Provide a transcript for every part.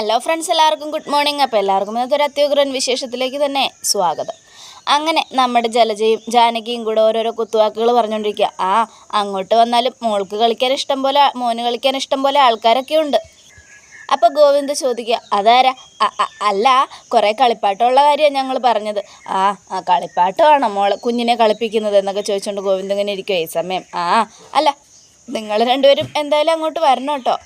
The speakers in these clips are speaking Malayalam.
ഹലോ ഫ്രണ്ട്സ് എല്ലാവർക്കും ഗുഡ് മോർണിംഗ് അപ്പോൾ എല്ലാവർക്കും ഇന്നത്തെ ഒരു അത്യുഗ്രൻ വിശേഷത്തിലേക്ക് തന്നെ സ്വാഗതം. അങ്ങനെ നമ്മുടെ ജലജയും ജാനകിയും കൂടെ ഓരോരോ കുത്തുവാക്കുകൾ പറഞ്ഞുകൊണ്ടിരിക്കുക. ആ അങ്ങോട്ട് വന്നാലും മോൾക്ക് കളിക്കാൻ ഇഷ്ടം പോലെ മോന് കളിക്കാൻ ഇഷ്ടം പോലെ ആൾക്കാരൊക്കെ ഉണ്ട്. അപ്പോൾ ഗോവിന്ദ് ചോദിക്കുക അതാരാ? അല്ല കുറേ കളിപ്പാട്ടമുള്ള കാര്യമാണ് ഞങ്ങൾ പറഞ്ഞത്. ആ ആ കളിപ്പാട്ടമാണോ മോൾ കുഞ്ഞിനെ കളിപ്പിക്കുന്നത്? എന്നൊക്കെ ചോദിച്ചുകൊണ്ട് ഗോവിന്ദ് ഇങ്ങനെ ഇരിക്കുക. ഈ സമയം ആ അല്ല നിങ്ങൾ രണ്ടുപേരും എന്തായാലും അങ്ങോട്ട് വരണം കേട്ടോ.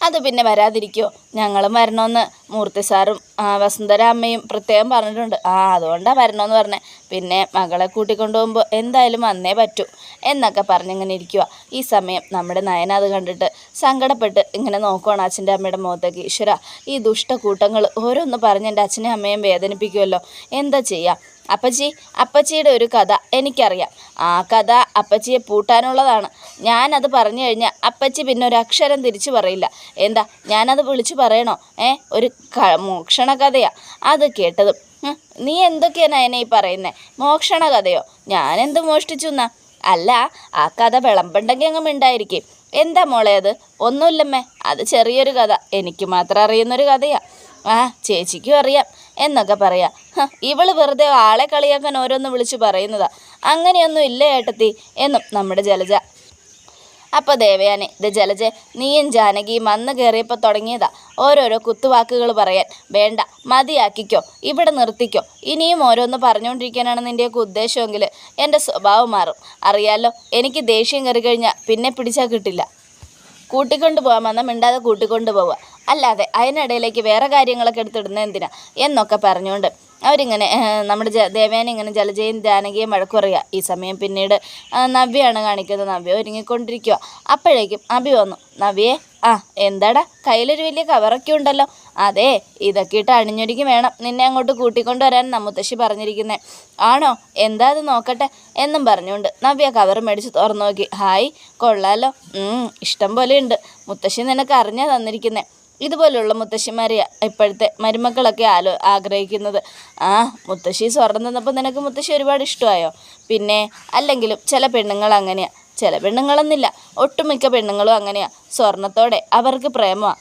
അത് പിന്നെ വരാതിരിക്കുമോ ഞങ്ങളും വരണമെന്ന് മൂർത്തി സാറും വസുന്ധര അമ്മയും പ്രത്യേകം പറഞ്ഞിട്ടുണ്ട്. ആ അതുകൊണ്ടാണ് വരണമെന്ന് പറഞ്ഞത് പിന്നെ മകളെ കൂട്ടിക്കൊണ്ടു പോകുമ്പോൾ എന്തായാലും വന്നേ പറ്റൂ എന്നൊക്കെ പറഞ്ഞിങ്ങനെ ഇരിക്കുക ഈ സമയം നമ്മുടെ നയന അത് കണ്ടിട്ട് സങ്കടപ്പെട്ട് ഇങ്ങനെ നോക്കുവാണ് അച്ഛന്റെ അമ്മയുടെ മുഖത്തേക്ക്. ഈശ്വര ഈ ദുഷ്ടക്കൂട്ടങ്ങൾ ഓരോന്ന് പറഞ്ഞ് എന്റെ അച്ഛനെയും അമ്മയും വേദനിപ്പിക്കുമല്ലോ എന്താ ചെയ്യുക അപ്പച്ചി അപ്പച്ചിയുടെ ഒരു കഥ എനിക്കറിയാം. ആ കഥ അപ്പച്ചിയെ പൂട്ടാനുള്ളതാണ്. ഞാനത് പറഞ്ഞു കഴിഞ്ഞാൽ അപ്പച്ചി പിന്നെ ഒരു അക്ഷരം തിരിച്ചു പറയില്ല. എന്താ ഞാനത് വിളിച്ചു പറയണോ? ഏ ഒരു ക മോക്ഷണ കഥയാ അത് കേട്ടതും. നീ എന്തൊക്കെയാണ് എന്നെ ഈ പറയുന്നത് മോക്ഷണ കഥയോ ഞാനെന്ത് മോഷ്ടിച്ചു എന്നാ അല്ല ആ കഥ വിളമ്പുണ്ടെങ്കിൽ അങ്ങ് മിണ്ടായിരിക്കും. എന്താ മോളെ അത്? ഒന്നുമില്ലമ്മേ. അത് ചെറിയൊരു കഥ. എനിക്ക് മാത്രം അറിയുന്നൊരു കഥയാ. ആ ചേച്ചിക്കും അറിയാം. എന്നൊക്കെ പറയാം. ഇവൾ വെറുതെ ആളെ കളിയാക്കാൻ ഓരോന്ന് വിളിച്ച് പറയുന്നതാ. അങ്ങനെയൊന്നും ഇല്ല ഏട്ടത്തി? എന്നും നമ്മുടെ ജലജ. അപ്പോൾ ദേവയാനെ ഇത് ജലജെ നീയും ജാനകിയും വന്ന് കയറിയപ്പോൾ തുടങ്ങിയതാ. ഓരോരോ കുത്തുവാക്കുകൾ പറയാൻ. വേണ്ട മതിയാക്കിക്കോ ഇവിടെ നിർത്തിക്കോ. ഇനിയും ഓരോന്ന് പറഞ്ഞുകൊണ്ടിരിക്കാനാണ് നിന്റെയൊക്കെ ഉദ്ദേശമെങ്കിൽ എന്റെ സ്വഭാവം മാറും. അറിയാലോ എനിക്ക് ദേഷ്യം കയറി കഴിഞ്ഞാൽ പിന്നെ പിടിച്ചാൽ കിട്ടില്ല. കൂട്ടിക്കൊണ്ട് പോകാൻ വന്നാൽ മിണ്ടാതെ കൂട്ടിക്കൊണ്ട് പോവുക അല്ലാതെ അതിനിടയിലേക്ക് വേറെ കാര്യങ്ങളൊക്കെ എടുത്തിടുന്നത് എന്തിനാ? എന്നൊക്കെ പറഞ്ഞുകൊണ്ട് അവരിങ്ങനെ നമ്മുടെ ദേവേന ഇങ്ങനെ ജലജയും ജാനകിയും വഴക്കു പറയുക. ഈ സമയം പിന്നീട് നവ്യാണ് കാണിക്കുന്നത്. നവ്യ ഒരുങ്ങിക്കൊണ്ടിരിക്കുക. അപ്പോഴേക്കും അഭി വന്നു. നവ്യേ ആ എന്താടാ? കയ്യിലൊരു വലിയ കവറൊക്കെ ഉണ്ടല്ലോ. അതെ ഇതൊക്കെ ഇട്ട് അണിഞ്ഞൊരുക്കി വേണം. നിന്നെ അങ്ങോട്ട് കൂട്ടിക്കൊണ്ട് വരാൻ നമ്മുത്തശ്ശി പറഞ്ഞിരിക്കുന്നത് ആണോ? എന്താ അത് നോക്കട്ടെ എന്നും പറഞ്ഞുകൊണ്ട് നവ്യ കവർ മേടിച്ച് തുറന്നു നോക്കി. ഹായ് കൊള്ളാലോ. ഇഷ്ടം പോലെ ഉണ്ട്. മുത്തശ്ശി നിനക്ക് അറിഞ്ഞാ തന്നിരിക്കുന്നത് ഇതുപോലുള്ള മുത്തശ്ശിമാരെ ഇപ്പോഴത്തെ മരുമക്കളൊക്കെ ആലോ ആഗ്രഹിക്കുന്നത്. ആ മുത്തശ്ശി സ്വർണം തന്നപ്പോൾ നിനക്ക് മുത്തശ്ശി ഒരുപാട് ഇഷ്ടമായോ? പിന്നെ അല്ലെങ്കിലും ചില പെണ്ണുങ്ങൾ അങ്ങനെയാണ് ചില പെണ്ണുങ്ങളെന്നില്ല ഒട്ടുമിക്ക പെണ്ണുങ്ങളും അങ്ങനെയാണ് സ്വർണത്തോടെ അവർക്ക് പ്രേമമാണ്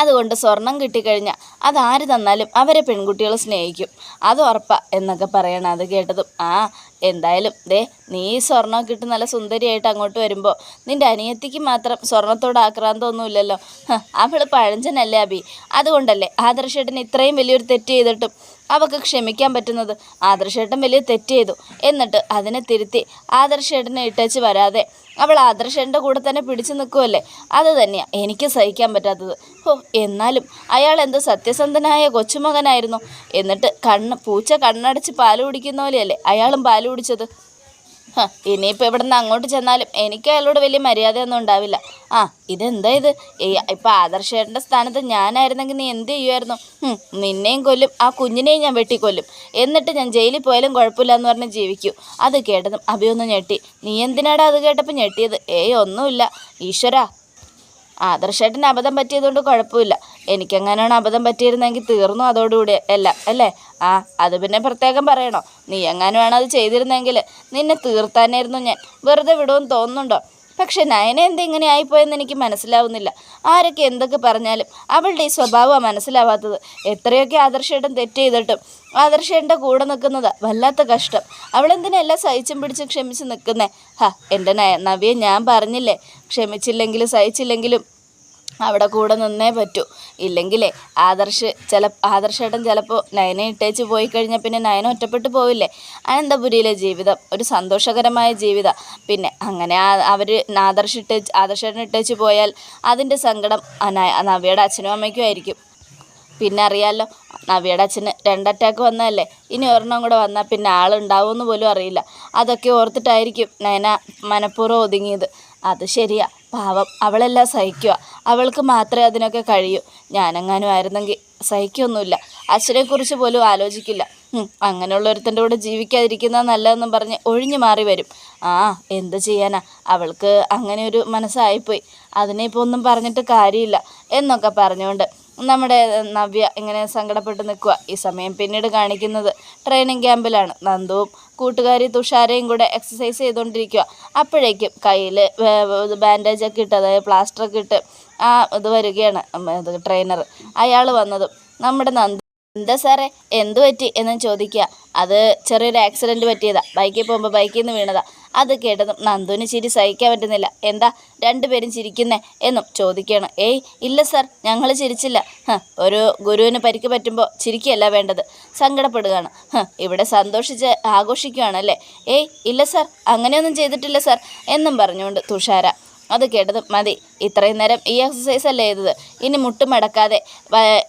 അതുകൊണ്ട് സ്വർണം കിട്ടിക്കഴിഞ്ഞാൽ അതാര് തന്നാലും അവരെ പെൺകുട്ടികൾ സ്നേഹിക്കും. അത് ഉറപ്പ എന്നൊക്കെ പറയണം അത് കേട്ടതും. ആ എന്തായാലും ദേ നീ സ്വർണമൊക്കെ ഇട്ട് നല്ല സുന്ദരിയായിട്ട് അങ്ങോട്ട് വരുമ്പോൾ നിന്റെ അനിയത്തിക്ക് മാത്രം സ്വർണത്തോട് ആക്രാന്തമൊന്നുമില്ലല്ലോ. അവൾ പഴഞ്ചനല്ലേ അബി? അതുകൊണ്ടല്ലേ ആദർശേട്ടൻ ഇത്രയും വലിയൊരു തെറ്റ് ചെയ്തിട്ടും അവൾക്ക് ക്ഷമിക്കാൻ പറ്റുന്നത്. ആദർശേട്ടൻ വലിയ തെറ്റ് ചെയ്തു എന്നിട്ട് അതിനെ തിരുത്തി ആദർശേട്ടനെ ഇട്ടേച്ച് വരാതെ അവൾ ആദർശേട്ടന്റെ കൂടെ തന്നെ പിടിച്ചു നിൽക്കുമല്ലേ അത് തന്നെയാണ് എനിക്ക് സഹിക്കാൻ പറ്റാത്തത്. ഓ എന്നാലും അയാൾ എന്ത് സത്യസന്ധനായ കൊച്ചുമകനായിരുന്നു. എന്നിട്ട് കണ്ണ് പൂച്ച കണ്ണടച്ച് പാൽ കുടിക്കുന്ന പോലെയല്ലേ അയാളും പാൽ കുടിച്ചത്? ഇനിയിപ്പോൾ ഇവിടെ നിന്ന് അങ്ങോട്ട് ചെന്നാലും എനിക്ക് അയാളോട് വലിയ മര്യാദയൊന്നും ഉണ്ടാവില്ല. ആ ഇതെന്താ ഇത്? ഇപ്പം ആദർശേട്ടന്റെ സ്ഥാനത്ത് ഞാനായിരുന്നെങ്കിൽ നീ എന്ത് ചെയ്യുമായിരുന്നു നിന്നെയും കൊല്ലും ആ കുഞ്ഞിനെയും ഞാൻ വെട്ടിക്കൊല്ലും. എന്നിട്ട് ഞാൻ ജയിലിൽ പോയാലും കുഴപ്പമില്ല എന്ന് പറഞ്ഞ് ജീവിക്കൂ. അത് കേട്ടതും അഭിയൊന്ന് ഞെട്ടി. നീ എന്തിനാടാ അത് കേട്ടപ്പോൾ ഞെട്ടിയത്? ഏയ് ഒന്നുമില്ല. ഈശ്വരാ ആദർശേട്ടന് അബദ്ധം പറ്റിയതുകൊണ്ട് കുഴപ്പമില്ല. എനിക്കെങ്ങനെയാണ് അബദ്ധം പറ്റിയിരുന്നെങ്കിൽ തീർന്നു അതോടുകൂടി. എല്ലാം അല്ലേ? ആ അത് പിന്നെ പ്രത്യേകം പറയണോ? നീ എങ്ങാനുമാണ് അത് ചെയ്തിരുന്നെങ്കിൽ നിന്നെ തീർത്താനായിരുന്നു ഞാൻ. വെറുതെ വിടുമെന്ന് തോന്നുന്നുണ്ടോ? പക്ഷെ നയന എന്താ ഇങ്ങനെ ആയിപ്പോയെന്ന് എനിക്ക് മനസ്സിലാവുന്നില്ല. ആരൊക്കെ എന്തൊക്കെ പറഞ്ഞാലും അവളുടെ ഈ സ്വഭാവമാണ് മനസ്സിലാവാത്തത്. എത്രയൊക്കെ ആദർശേട്ടൻ തെറ്റ് ചെയ്തിട്ടും ആദർശേട്ടന്റെ കൂടെ നിൽക്കുന്നത് വല്ലാത്ത കഷ്ടം. അവളെന്തിനെല്ലാം സഹിച്ചും പിടിച്ച് ക്ഷമിച്ച് നിൽക്കുന്നേ? ഹാ എന്റെ നവ്യെ ഞാൻ പറഞ്ഞില്ലേ? ക്ഷമിച്ചില്ലെങ്കിലും സഹിച്ചില്ലെങ്കിലും അവിടെ കൂടെ നിന്നേ പറ്റൂ. ഇല്ലെങ്കിലേ ആദർശ് ചില ആദർശേട്ടൻ ചിലപ്പോൾ നയനെ ഇട്ടേച്ച് പോയി കഴിഞ്ഞാൽ പിന്നെ നയന ഒറ്റപ്പെട്ടു പോവില്ലേ? അനന്തപുരിയിലെ ജീവിതം? ഒരു സന്തോഷകരമായ ജീവിതം. പിന്നെ അങ്ങനെ അവർ ആദർശ് ഇട്ടേച്ച് ആദർശേട്ടൻ ഇട്ടേച്ച് പോയാൽ അതിന്റെ സങ്കടം നവ്യയുടെ അച്ഛനും അമ്മയ്ക്കും ആയിരിക്കും. പിന്നെ അറിയാമല്ലോ നവിയുടെ അച്ഛന് രണ്ട് അറ്റാക്ക് വന്നതല്ലേ? ഇനി ഒരെണ്ണം കൂടെ വന്നാൽ പിന്നെ ആളുണ്ടാവുമെന്ന് പോലും അറിയില്ല. അതൊക്കെ ഓർത്തിട്ടായിരിക്കും നയന മനഃപൂർവം ഒതുങ്ങിയത്. അത് ശരിയാ. പാവം അവളെല്ലാം സഹിക്കുക അവൾക്ക് മാത്രമേ അതിനൊക്കെ കഴിയൂ. ഞാനെങ്ങാനും ആയിരുന്നെങ്കിൽ സഹിക്കൊന്നുമില്ല. അച്ഛനെക്കുറിച്ച് പോലും ആലോചിക്കില്ല. ഉം, അങ്ങനെയുള്ള ഒരുത്തന്റെ കൂടെ ജീവിക്കാതിരിക്കുന്ന നല്ലതെന്നും പറഞ്ഞ് ഒഴിഞ്ഞു മാറി വരും. ആ എന്ത് ചെയ്യാനാ? അവൾക്ക് അങ്ങനെ ഒരു മനസ്സായിപ്പോയി. അതിനെ ഇപ്പോൾ ഒന്നും പറഞ്ഞിട്ട് കാര്യമില്ല എന്നൊക്കെ പറഞ്ഞുകൊണ്ട് നമ്മുടെ നവ്യ ഇങ്ങനെ സങ്കടപ്പെട്ട് നിൽക്കുക ഈ സമയം പിന്നീട് കാണിക്കുന്നത് ട്രെയിനിങ് ക്യാമ്പിലാണ് നന്ദുവും കൂട്ടുകാരി തുഷാരയും കൂടെ എക്സസൈസ് ചെയ്തുകൊണ്ടിരിക്കുക അപ്പോഴേക്കും കയ്യിൽ ബാൻഡേജൊക്കെ ഇട്ട് അതായത് പ്ലാസ്റ്ററൊക്കെ ഇട്ട് ആ ഇത് വരികയാണ്. ട്രെയിനർ അയാൾ വന്നതും നമ്മുടെ നന്ദു എന്താ സാറേ? എന്തു പറ്റി? എന്ന് ചോദിക്കുക അത് ചെറിയൊരു ആക്സിഡന്റ് പറ്റിയതാ. ബൈക്കിൽ പോകുമ്പോൾ ബൈക്കിൽ നിന്ന് വീണതാ. അത് കേട്ടതും നന്ദുവിന് ചിരി സഹിക്കാൻ പറ്റുന്നില്ല. എന്താ രണ്ടുപേരും ചിരിക്കുന്നേ എന്നും ചോദിക്കുകയാണ്. ഏയ് ഇല്ല സർ ഞങ്ങൾ ചിരിച്ചില്ല. ഒരു ഗുരുവിന് പരിക്ക് പറ്റുമ്പോൾ ചിരിക്കുകയല്ല വേണ്ടത്. സങ്കടപ്പെടുകയാണ്. ഇവിടെ സന്തോഷിച്ച് ആഘോഷിക്കുകയാണല്ലേ? ഏയ് ഇല്ല സാർ അങ്ങനെയൊന്നും ചെയ്തിട്ടില്ല സർ എന്നും പറഞ്ഞുകൊണ്ട് തുഷാര അത് കേട്ടത് മതി. ഇത്രയും നേരം ഈ എക്സസൈസ് അല്ലേ ചെയ്തത്? ഇനി മുട്ടുമടക്കാതെ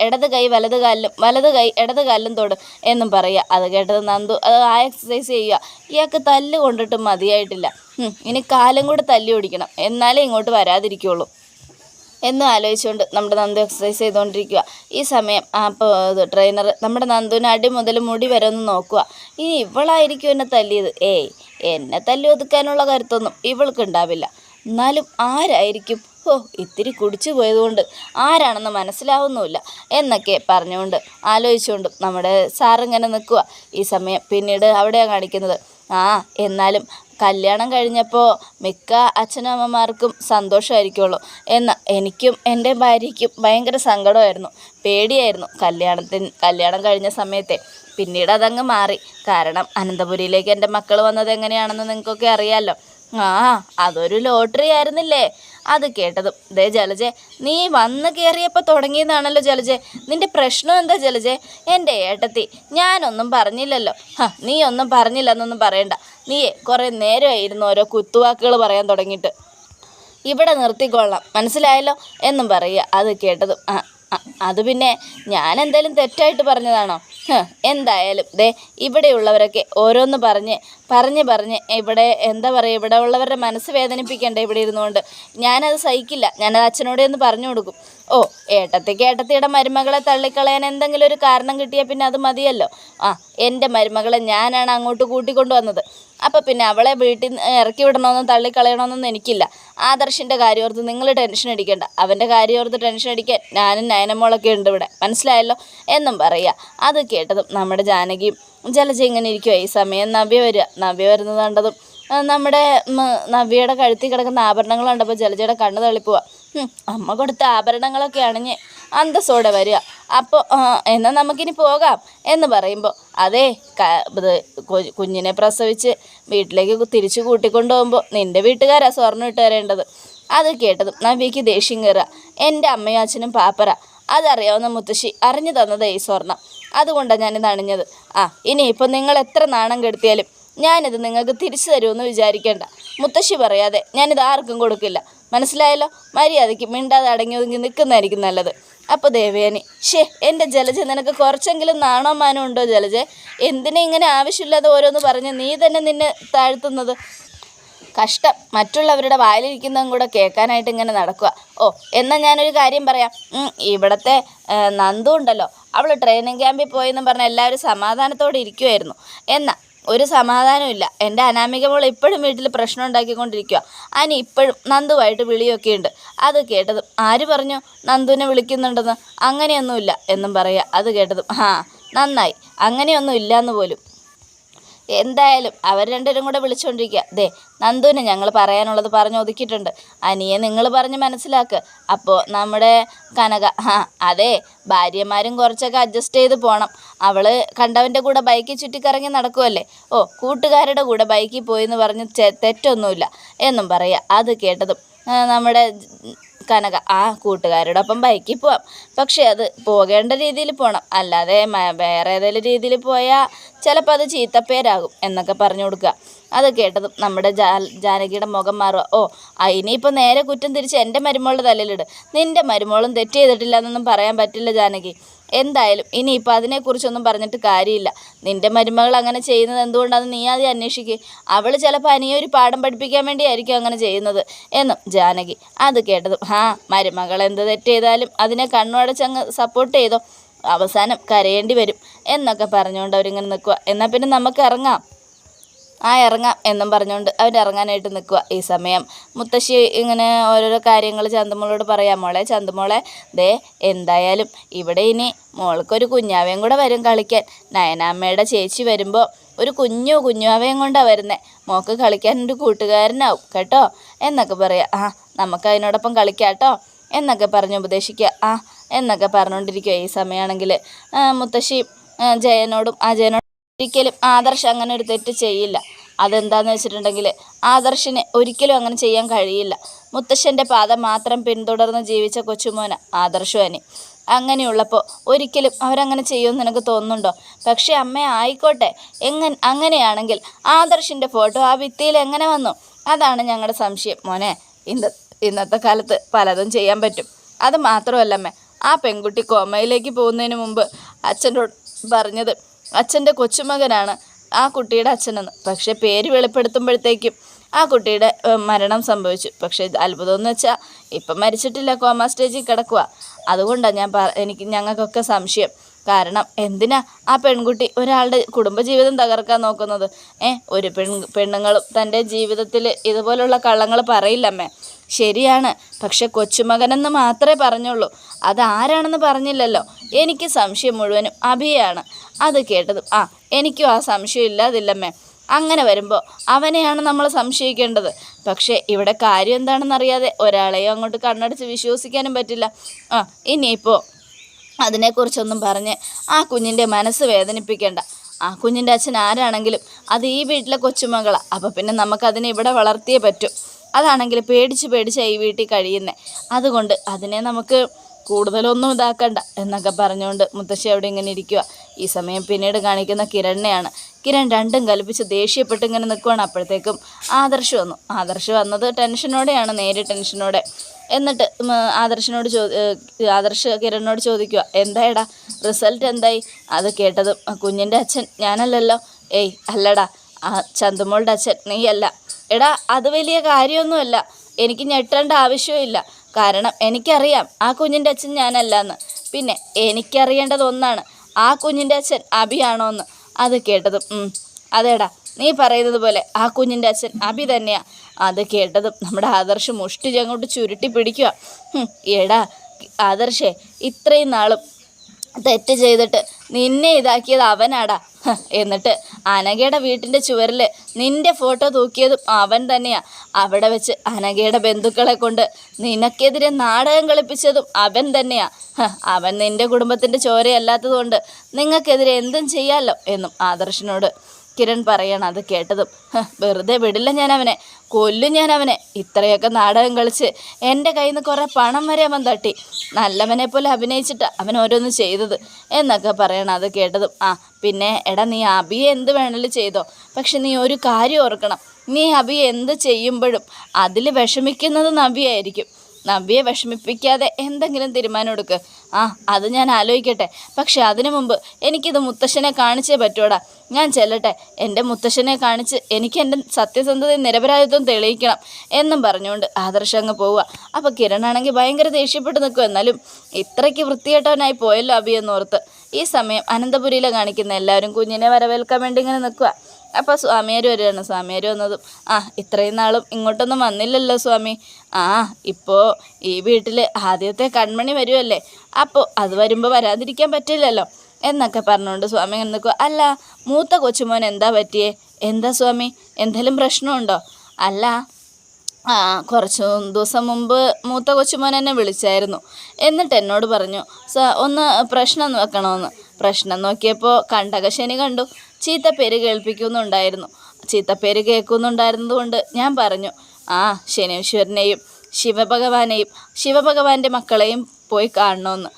ഇടത് കൈ വലത് കാലിലും വലത് കൈ ഇടത് കാലിലും തൊടും എന്നും പറയുക. അത് കേട്ടത് നന്ദു. അത് ആ എക്സസൈസ് ചെയ്യുക. ഇയാൾക്ക് തല്ല് കൊണ്ടിട്ട് മതിയായിട്ടില്ല. ഇനി കാലും കൂടെ തല്ലി ഓടിക്കണം. എന്നാലേ ഇങ്ങോട്ട് വരാതിരിക്കുള്ളൂ. എന്നും ആലോചിച്ചുകൊണ്ട് നമ്മുടെ നന്ദു എക്സസൈസ് ചെയ്തുകൊണ്ടിരിക്കുക. ഈ സമയം അപ്പോൾ ട്രെയിനർ നമ്മുടെ നന്ദുവിന് അടി മുതൽ മുടി വരെ ഒന്ന് നോക്കുക. ഇനി ഇവളായിരിക്കും എന്നെ തല്ലിയത്. ഏയ് എന്നെ തല്ലി ഒതുക്കാനുള്ള കരുത്തൊന്നും ഇവൾക്ക് ഉണ്ടാവില്ല. എന്നാലും ആരായിരിക്കും? ഓ ഇത്തിരി കുടിച്ചു പോയതുകൊണ്ട് ആരാണെന്ന് മനസ്സിലാവുന്നുമില്ല എന്നൊക്കെ പറഞ്ഞുകൊണ്ട് ആലോചിച്ചുകൊണ്ടും നമ്മുടെ സാറിങ്ങനെ നിൽക്കുക ഈ സമയം പിന്നീട് അവിടെയാണ് കാണിക്കുന്നത്. ആ എന്നാലും കല്യാണം കഴിഞ്ഞപ്പോൾ മിക്ക അച്ഛനമ്മമാർക്കും സന്തോഷമായിരിക്കുള്ളൂ എന്ന് എനിക്കും എന്റെ ഭാര്യയ്ക്കും ഭയങ്കര സങ്കടമായിരുന്നു. പേടിയായിരുന്നു കല്യാണത്തിന് കല്യാണം കഴിഞ്ഞ സമയത്തെ. പിന്നീട് അതങ്ങ് മാറി. കാരണം അനന്തപുരിയിലേക്ക് എന്റെ മക്കൾ വന്നത് എങ്ങനെയാണെന്ന് നിങ്ങൾക്കൊക്കെ അറിയാമല്ലോ ആ അതൊരു ലോട്ടറി ആയിരുന്നില്ലേ? അത് കേട്ടതും. ദേ ജലജെ നീ വന്ന് കയറിയപ്പോൾ തുടങ്ങിയതാണല്ലോ ജലജെ. നിന്റെ പ്രശ്നം എന്താ ജലജെ? എന്റെ ഏട്ടത്തി ഞാനൊന്നും പറഞ്ഞില്ലല്ലോ. നീ ഒന്നും പറഞ്ഞില്ലെന്നൊന്നും പറയണ്ട. നീയേ കുറേ നേരമായിരുന്നു ഓരോ കുത്തുവാക്കുകൾ പറയാൻ തുടങ്ങിയിട്ട്. ഇവിടെ നിർത്തിക്കൊള്ളാം. മനസ്സിലായല്ലോ? എന്നും പറയുക. അത് കേട്ടതും. അത് പിന്നെ ഞാൻ എന്തായാലും തെറ്റായിട്ട് പറഞ്ഞതാണോ? എന്തായാലും ദേ ഇവിടെയുള്ളവരൊക്കെ ഓരോന്ന് പറഞ്ഞ് പറഞ്ഞ് പറഞ്ഞ് ഇവിടെ എന്താ പറയുക ഇവിടെ ഉള്ളവരുടെ മനസ്സ് വേദനിപ്പിക്കേണ്ട ഇവിടെ ഇരുന്നുകൊണ്ട്. ഞാനത് സഹിക്കില്ല. ഞാനത് അച്ഛനോട് ഒന്ന് പറഞ്ഞു കൊടുക്കും. ഓ ഏട്ടത്തിക്ക് ഏട്ടത്തിയുടെ മരുമകളെ തള്ളിക്കളയാൻ എന്തെങ്കിലും ഒരു കാരണം കിട്ടിയാൽ പിന്നെ അത് മതിയല്ലോ. ആ എന്റെ മരുമകളെ ഞാനാണ് അങ്ങോട്ട് കൂട്ടിക്കൊണ്ടുവന്നത് അപ്പോൾ പിന്നെ അവളെ വീട്ടിൽ നിന്ന് ഇറക്കി വിടണമെന്നും തള്ളിക്കളയണമെന്നൊന്നും എനിക്കില്ല. ആദർശിന്റെ കാര്യമോർത്ത് നിങ്ങൾ ടെൻഷൻ അടിക്കേണ്ട. അവന്റെ കാര്യമോർത്ത് ടെൻഷൻ അടിക്കാൻ ഞാനും നയനമോളൊക്കെ ഉണ്ട് ഇവിടെ. മനസ്സിലായല്ലോ? എന്നും പറയുക അത് കേട്ടതും നമ്മുടെ ജാനകിയും ജലജ ഇങ്ങനെ ഇരിക്കുക ഈ സമയം നവ്യ വരിക. നവ്യ വരുന്നത് കണ്ടതും നമ്മുടെ നവ്യയുടെ കഴുത്തിൽ കിടക്കുന്ന ആഭരണങ്ങൾ കണ്ടപ്പോൾ ജലജയുടെ കണ്ണ് തള്ളിപ്പോവാ അമ്മ കൊടുത്ത ആഭരണങ്ങളൊക്കെ അണിഞ്ഞ് അന്തസ്സോടെ വരിക. അപ്പോൾ എന്നാൽ നമുക്കിനി പോകാം എന്ന് പറയുമ്പോൾ അതേ കുഞ്ഞിനെ പ്രസവിച്ച് വീട്ടിലേക്ക് തിരിച്ചു കൂട്ടിക്കൊണ്ടു പോകുമ്പോൾ നിന്റെ വീട്ടുകാരാ സ്വർണം ഇട്ട് തരേണ്ടത്. അത് കേട്ടതും നവിക്ക് ദേഷ്യം കയറുക എന്റെ അമ്മയും അച്ഛനും പാപ്പര അതറിയാവുന്ന മുത്തശ്ശി അറിഞ്ഞു തന്നത് ഈ സ്വർണം അതുകൊണ്ടാണ് ഞാനിത് അണിഞ്ഞത്. ആ ഇനിയിപ്പോൾ നിങ്ങൾ എത്ര നാണം കെടുത്തിയാലും ഞാനിത് നിങ്ങൾക്ക് തിരിച്ചു തരുമെന്ന് വിചാരിക്കേണ്ട. മുത്തശ്ശി പറയാതെ ഞാനിത് ആർക്കും കൊടുക്കില്ല. മനസ്സിലായല്ലോ? മര്യാദയ്ക്ക് മിണ്ടാതെ അടങ്ങി ഒതുങ്ങി നിൽക്കുന്നതായിരിക്കും നല്ലത്. അപ്പോൾ ദേവയാനി ഷേ എന്റെ ജലജ നിനക്ക് കുറച്ചെങ്കിലും നാണോ മാനോ ഉണ്ടോ ജലജ? എന്തിനെ ഇങ്ങനെ ആവശ്യമില്ലാതെ ഓരോന്ന് പറഞ്ഞ് നീ തന്നെ നിന്നെ താഴ്ത്തുന്നത്? കഷ്ടം. മറ്റുള്ളവരുടെ വായിലിരിക്കുന്നതും കൂടെ കേൾക്കാനായിട്ട് ഇങ്ങനെ നടക്കുക. ഓ എന്നാൽ ഞാനൊരു കാര്യം പറയാം. ഇവിടുത്തെ നന്ദു ഉണ്ടല്ലോ. അവൾ ട്രെയിനിങ് ക്യാമ്പിൽ പോയെന്നും പറഞ്ഞ് എല്ലാവരും സമാധാനത്തോടെ ഇരിക്കുമായിരുന്നു എന്നാൽ ഒരു സമാധാനമില്ല എന്റെ അനാമിക മോൾ ഇപ്പോഴും വീട്ടിൽ പ്രശ്നം ഉണ്ടാക്കിക്കൊണ്ടിരിക്കുക അനി ഇപ്പോഴും നന്ദുവായിട്ട് വിളിയൊക്കെ ഉണ്ട് അത് കേട്ടതും ആര് പറഞ്ഞു നന്ദുവിനെ വിളിക്കുന്നുണ്ടെന്ന്? അങ്ങനെയൊന്നുമില്ല എന്നും പറയുക അത് കേട്ടതും ആ നന്നായി. അങ്ങനെയൊന്നും ഇല്ലയെന്ന് പോലും. എന്തായാലും അവർ രണ്ടുപേരും കൂടെ വിളിച്ചുകൊണ്ടിരിക്കുക ദേ നന്ദുവിന് ഞങ്ങൾ പറയാനുള്ളത് പറഞ്ഞ് ഒതുക്കിയിട്ടുണ്ട് അനിയെ നിങ്ങൾ പറഞ്ഞ് മനസ്സിലാക്കുക അപ്പോൾ നമ്മുടെ കനക ആ അതെ ഭാര്യമാരും കുറച്ചൊക്കെ അഡ്ജസ്റ്റ് ചെയ്ത് പോകണം അവൾ കണ്ടവന്റെ കൂടെ ബൈക്കിൽ ചുറ്റിക്കറങ്ങി നടക്കുമല്ലേ ഓ കൂട്ടുകാരുടെ കൂടെ ബൈക്കിൽ പോയി എന്ന് പറഞ്ഞ് തെറ്റൊന്നുമില്ല എന്നും പറയുക അത് കേട്ടതും നമ്മുടെ കനക ആ കൂട്ടുകാരോടൊപ്പം ബൈക്കിൽ പോവാം. പക്ഷേ അത് പോകേണ്ട രീതിയിൽ പോകണം അല്ലാതെ വേറെ ഏതെങ്കിലും രീതിയിൽ പോയാൽ ചിലപ്പോൾ അത് ചീത്തപ്പേരാകും എന്നൊക്കെ പറഞ്ഞു കൊടുക്കുക. അത് കേട്ടതും നമ്മുടെ ജാ ജാനകിയുടെ മുഖം മാറുക. ഓ ഇനിയിപ്പോൾ നേരെ കുറ്റം തിരിച്ച് എന്റെ മരുമോളുടെ തലയിലിട്. നിന്റെ മരുമോളും തെറ്റ് ചെയ്തിട്ടില്ല എന്നൊന്നും പറയാൻ പറ്റില്ല ജാനകി. എന്തായാലും ഇനിയിപ്പോൾ അതിനെക്കുറിച്ചൊന്നും പറഞ്ഞിട്ട് കാര്യമില്ല. നിന്റെ മരുമകൾ അങ്ങനെ ചെയ്യുന്നത് എന്തുകൊണ്ടാണെന്ന് നീ ആദ്യം അന്വേഷിക്കുക അവൾ ചിലപ്പോൾ അനിയെ ഒരു പാഠം പഠിപ്പിക്കാൻ വേണ്ടിയായിരിക്കും അങ്ങനെ ചെയ്യുന്നത് എന്നും ജാനകി അത് കേട്ടതും. ആ മരുമകൾ എന്ത് തെറ്റ് ചെയ്താലും അതിനെ കണ്ണുടച്ചങ്ങ് സപ്പോർട്ട് ചെയ്തോ. അവസാനം കരയേണ്ടി വരും എന്നൊക്കെ പറഞ്ഞുകൊണ്ട് അവരിങ്ങനെ നിൽക്കുക എന്നാൽ പിന്നെ നമുക്ക് ഇറങ്ങാം. ആ ഇറങ്ങാം എന്നും പറഞ്ഞുകൊണ്ട് അവൻ ഇറങ്ങാനായിട്ട് നിൽക്കുക ഈ സമയം. മുത്തശ്ശി ഇങ്ങനെ ഓരോരോ കാര്യങ്ങൾ ചന്തമോളോട് പറയാം. മോളെ ചന്തമോളെ ദേ എന്തായാലും ഇവിടെ ഇനി മോൾക്കൊരു കുഞ്ഞാവയും കൂടെ വരും കളിക്കാൻ. നയനാമ്മയുടെ ചേച്ചി വരുമ്പോൾ ഒരു കുഞ്ഞു കുഞ്ഞാവയും കൊണ്ടാണ് വരുന്നത് മോൾക്ക് കളിക്കാൻ ഒരു കൂട്ടുകാരനാവും കേട്ടോ? എന്നൊക്കെ പറയാം. ആ നമുക്ക് അതിനോടൊപ്പം കളിക്കാം കേട്ടോ എന്നൊക്കെ പറഞ്ഞ് ഉപദേശിക്കുക. ആ എന്നൊക്കെ പറഞ്ഞുകൊണ്ടിരിക്കുക ഈ സമയമാണെങ്കിൽ മുത്തശ്ശി ജയനോടും ആ ജയനോടും ഒരിക്കലും ആദർശ് അങ്ങനെ ഒരു തെറ്റ് ചെയ്യില്ല. അതെന്താന്ന് വെച്ചിട്ടുണ്ടെങ്കിൽ ആദർശിന് ഒരിക്കലും അങ്ങനെ ചെയ്യാൻ കഴിയില്ല. മുത്തശ്ശന്റെ പാത മാത്രം പിന്തുടർന്ന് ജീവിച്ച കൊച്ചുമോന ആദർശുവനെ അങ്ങനെയുള്ളപ്പോൾ ഒരിക്കലും അവരങ്ങനെ ചെയ്യുമെന്ന് നിനക്ക് തോന്നുന്നുണ്ടോ? പക്ഷേ അമ്മ ആയിക്കോട്ടെ. എങ്ങനെ അങ്ങനെയാണെങ്കിൽ ആദർശിന്റെ ഫോട്ടോ ആ ഭിത്തിയിൽ എങ്ങനെ വന്നു? അതാണ് ഞങ്ങളുടെ സംശയം. മോനെ ഇന്ന ഇന്നത്തെ കാലത്ത് പലതും ചെയ്യാൻ പറ്റും. അത് മാത്രമല്ല മാത്രമല്ലമ്മേ ആ പെൺകുട്ടി കോമയിലേക്ക് പോകുന്നതിന് മുമ്പ് അച്ഛനോട് പറഞ്ഞത് അച്ഛന്റെ കൊച്ചുമകനാണ് ആ കുട്ടിയുടെ അച്ഛനെന്ന്. പക്ഷേ പേര് വെളിപ്പെടുത്തുമ്പോഴത്തേക്കും ആ കുട്ടിയുടെ മരണം സംഭവിച്ചു. പക്ഷേ അത്ഭുതമെന്ന് വെച്ചാൽ ഇപ്പം മരിച്ചിട്ടില്ല കോമ സ്റ്റേജിൽ കിടക്കുക അതുകൊണ്ടാണ് ഞാൻ എനിക്ക് ഞങ്ങൾക്കൊക്കെ സംശയം. കാരണം എന്തിനാ ആ പെൺകുട്ടി ഒരാളുടെ കുടുംബജീവിതം തകർക്കാൻ നോക്കുന്നത്? ഏ ഒരു പെൺ പെണ്ണുങ്ങളും തന്റെ ജീവിതത്തിൽ ഇതുപോലുള്ള കള്ളങ്ങൾ പറയില്ലമ്മേ. ശരിയാണ്. പക്ഷെ കൊച്ചുമകനെന്ന് മാത്രമേ പറഞ്ഞുള്ളൂ. അതാരാണെന്ന് പറഞ്ഞില്ലല്ലോ. എനിക്ക് സംശയം മുഴുവനും അഭിയാണ്. അത് കേട്ടതും ആ എനിക്കും ആ സംശയം ഇല്ലാതില്ലമ്മേ. അങ്ങനെ വരുമ്പോൾ അവനെയാണ് നമ്മൾ സംശയിക്കേണ്ടത്. പക്ഷേ ഇവിടെ കാര്യം എന്താണെന്നറിയാതെ ഒരാളെയും അങ്ങോട്ട് കണ്ണടച്ച് വിശ്വസിക്കാനും പറ്റില്ല. ആ ഇനിയിപ്പോൾ അതിനെക്കുറിച്ചൊന്നും പറഞ്ഞ് ആ കുഞ്ഞിന്റെ മനസ്സ് വേദനിപ്പിക്കേണ്ട. ആ കുഞ്ഞിന്റെ അച്ഛൻ ആരാണെങ്കിലും അത് ഈ വീട്ടിലെ കൊച്ചുമകളാണ് അപ്പോൾ പിന്നെ നമുക്കതിനെ ഇവിടെ വളർത്തിയേ പറ്റൂ. അതാണെങ്കിൽ പേടിച്ച് പേടിച്ചാണ് ഈ വീട്ടിൽ കഴിയുന്നത് അതുകൊണ്ട് അതിനെ നമുക്ക് കൂടുതലൊന്നും ഇതാക്കണ്ട എന്നൊക്കെ പറഞ്ഞുകൊണ്ട് മുത്തശ്ശി അവിടെ ഇങ്ങനെ ഇരിക്കുക ഈ സമയം പിന്നീട് കാണിക്കുന്ന കിരണ്ണയാണ് കിരൺ രണ്ടും കൽപ്പിച്ച് ദേഷ്യപ്പെട്ട് ഇങ്ങനെ നിൽക്കുവാണ്. അപ്പോഴത്തേക്കും ആദർശ് വന്നു. ആദർശ് വന്നത് ടെൻഷനോടെയാണ് നേരെ ടെൻഷനോടെ എന്നിട്ട് ആദർശിനോട് ചോ ആദർശ് കിരണിനോട് ചോദിക്കുക എന്തായടാ റിസൾട്ട് എന്തായി? അത് കേട്ടതും "ആ, കുഞ്ഞിന്റെ അച്ഛൻ ഞാനല്ലല്ലോ. ഏയ് അല്ലടാ ആ ചന്തുമോളുടെ അച്ഛൻ നീയല്ല. എടാ അത് വലിയ കാര്യമൊന്നുമല്ല. എനിക്ക് ഞെട്ടേണ്ട ആവശ്യമില്ല കാരണം എനിക്കറിയാം ആ കുഞ്ഞിന്റെ അച്ഛൻ ഞാനല്ല എന്ന് പിന്നെ എനിക്കറിയേണ്ടത് ഒന്നാണ് ആ കുഞ്ഞിന്റെ അച്ഛൻ അഭിയാണോ എന്ന് അത് കേട്ടതും അതേടാ നീ പറയുന്നത് പോലെ ആ കുഞ്ഞിന്റെ അച്ഛൻ അഭി തന്നെയാ. അത് കേട്ടതും നമ്മുടെ ആദർശ് മുഷ്ടി അങ്ങോട്ട് ചുരുട്ടി പിടിക്കുക എടാ ആദർശേ ഇത്രയും നാളും തെറ്റ് ചെയ്തിട്ട് നിന്നെ ഇതാക്കിയത് അവനാടാ. എന്നിട്ട് അനഘയുടെ വീട്ടിന്റെ ചുവരിൽ നിന്റെ ഫോട്ടോ തൂക്കിയതും അവൻ തന്നെയാണ് അവിടെ വെച്ച് അനഘയുടെ ബന്ധുക്കളെ കൊണ്ട് നിനക്കെതിരെ നാടകം കളിപ്പിച്ചതും അവൻ തന്നെയാണ് അവൻ നിന്റെ കുടുംബത്തിന്റെ ചോരയല്ലാത്തതുകൊണ്ട് നിങ്ങൾക്കെതിരെ എന്തും ചെയ്യാമല്ലോ എന്നും ആദർശിനോട് കിരൺ പറയണം അത് കേട്ടതും. വെറുതെ വിടില്ല ഞാൻ അവനെ കൊല്ലും ഞാൻ അവനെ ഇത്രയൊക്കെ നാടകം കളിച്ച് എന്റെ കയ്യിൽ നിന്ന് കുറേ പണം വരെ അവൻ തട്ടി. നല്ലവനെ പോലെ അഭിനയിച്ചിട്ട് അവൻ ഓരോന്ന് ചെയ്തത് എന്നൊക്കെ പറയണം അത് കേട്ടതും. ആ പിന്നെ എടാ നീ അബിയെ എന്ത് വേണമെങ്കിലും ചെയ്തോ. പക്ഷെ നീ ഒരു കാര്യം ഓർക്കണം. നീ അബിയെ എന്ത് ചെയ്യുമ്പോഴും അതിൽ വിഷമിക്കുന്നത് നബിയായിരിക്കും നവ്യെ വിഷമിപ്പിക്കാതെ എന്തെങ്കിലും തീരുമാനം എടുക്ക്. ആ അത് ഞാൻ ആലോചിക്കട്ടെ. പക്ഷെ അതിനു മുമ്പ് എനിക്കിത് മുത്തശ്ശനെ കാണിച്ചേ പറ്റൂടാ. ഞാൻ ചെല്ലട്ടെ. എന്റെ മുത്തശ്ശനെ കാണിച്ച് എനിക്ക് എന്റെ സത്യസന്ധതയും നിരപരാധിത്വം തെളിയിക്കണം എന്നും പറഞ്ഞുകൊണ്ട് ആദർശം അങ്ങ് പോവുക. അപ്പോൾ കിരണാണെങ്കിൽ ഭയങ്കര ദേഷ്യപ്പെട്ട് നിൽക്കും. എന്നാലും ഇത്രയ്ക്ക് വൃത്തികെട്ടവനായി പോയല്ലോ അബി എന്നോർത്ത്. ഈ സമയം അനന്തപുരിയിലെ കാണിക്കുന്ന എല്ലാവരും കുഞ്ഞിനെ വരവേൽക്കാൻ വേണ്ടി ഇങ്ങനെ നിൽക്കുക. അപ്പോൾ സ്വാമിയാർ വരികയാണ്. സ്വാമിയാർ വന്നതും ആ ഇത്രയും നാളും ഇങ്ങോട്ടൊന്നും വന്നില്ലല്ലോ സ്വാമി. ആ ഇപ്പോൾ ഈ വീട്ടിൽ ആദ്യത്തെ കൺമണി വരുമല്ലേ അപ്പോൾ അത് വരുമ്പോൾ വരാതിരിക്കാൻ പറ്റില്ലല്ലോ. എന്നൊക്കെ പറഞ്ഞുകൊണ്ട് സ്വാമി ഇങ്ങനെ നിൽക്കുക അല്ല മൂത്ത കൊച്ചുമോൻ എന്താ പറ്റിയേ? എന്താ സ്വാമി? എന്തെങ്കിലും പ്രശ്നമുണ്ടോ? അല്ല ആ കുറച്ച് ദിവസം മുമ്പ് മൂത്ത കൊച്ചുമോൻ എന്നെ വിളിച്ചായിരുന്നു. എന്നിട്ട് എന്നോട് പറഞ്ഞു ഒന്ന് പ്രശ്നം നോക്കണമെന്ന് പ്രശ്നം നോക്കിയപ്പോൾ കണ്ടകശനി കണ്ടു. ചീത്തപ്പേര് കേൾപ്പിക്കുന്നുണ്ടായിരുന്നു. ചീത്തപ്പേര് പേര് കേൾക്കുന്നുണ്ടായിരുന്നതുകൊണ്ട് ഞാൻ പറഞ്ഞു ആ ശനീശ്വരനെയും ശിവഭഗവാനെയും ശിവഭഗവാന്റെ മക്കളെയും പോയി കാണണമെന്ന്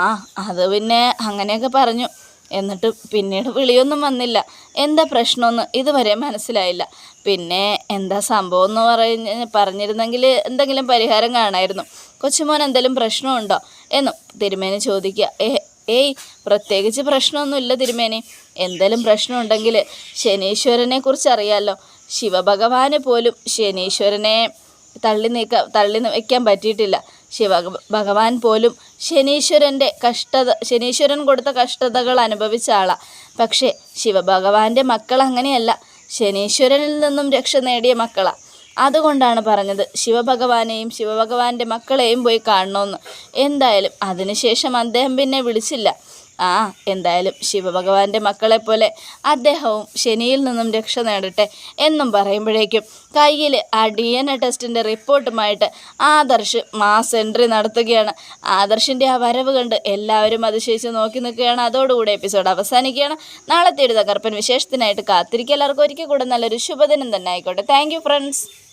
ആ അത് പിന്നെ അങ്ങനെയൊക്കെ പറഞ്ഞു. എന്നിട്ട് പിന്നീട് വിളിയൊന്നും വന്നില്ല. എന്താ പ്രശ്നമൊന്നും? ഇതുവരെ മനസ്സിലായില്ല. പിന്നെ എന്താ സംഭവം എന്ന് പറഞ്ഞ് പറഞ്ഞിരുന്നെങ്കിൽ എന്തെങ്കിലും പരിഹാരം കാണായിരുന്നു. കൊച്ചുമോൻ എന്തെങ്കിലും പ്രശ്നമുണ്ടോ എന്നും തിരുമേനി ചോദിക്കുക. ഏ ഏയ് പ്രത്യേകിച്ച് പ്രശ്നമൊന്നുമില്ല തിരുമേനി. എന്തെങ്കിലും പ്രശ്നമുണ്ടെങ്കിൽ ശനീശ്വരനെ കുറിച്ച് അറിയാമല്ലോ ശിവഭഗവാന് പോലും ശനീശ്വരനെ തള്ളി നീക്കാൻ തള്ളി വയ്ക്കാൻ പറ്റിയിട്ടില്ല. ശിവ ഭഗവാൻ പോലും ശനീശ്വരന്റെ കഷ്ടത ശനീശ്വരൻ കൊടുത്ത കഷ്ടതകൾ അനുഭവിച്ച ആളാണ് പക്ഷേ ശിവഭഗവാന്റെ മക്കൾ അങ്ങനെയല്ല. ശനീശ്വരനിൽ നിന്നും രക്ഷ നേടിയ മക്കളാണ് അതുകൊണ്ടാണ് പറഞ്ഞത്. ശിവഭഗവാനെയും ശിവഭഗവാന്റെ മക്കളെയും പോയി കാണണമെന്ന് എന്തായാലും അതിനുശേഷം അദ്ദേഹം പിന്നെ വിളിച്ചില്ല. ആ എന്തായാലും ശിവഭഗവാന്റെ മക്കളെ പോലെ അദ്ദേഹവും ശനിയിൽ നിന്നും രക്ഷ നേടട്ടെ എന്നും പറയുമ്പോഴേക്കും കയ്യിൽ ആ ഡി എൻ എ ടെസ്റ്റിന്റെ റിപ്പോർട്ടുമായിട്ട് ആദർശ് മാസ് എൻട്രി നടത്തുകയാണ്. ആദർശിന്റെ ആ വരവ് കണ്ട് എല്ലാവരും അതിശയിച്ച് നോക്കി നിൽക്കുകയാണ്. അതോടുകൂടി എപ്പിസോഡ് അവസാനിക്കുകയാണ്. നാളത്തെ ഒരു തകർപ്പൻ വിശേഷത്തിനായിട്ട് കാത്തിരിക്കുക. എല്ലാവർക്കും ഒരിക്കൽ കൂടെ നല്ലൊരു ശുഭദിനം തന്നെ ആയിക്കോട്ടെ. Thank friends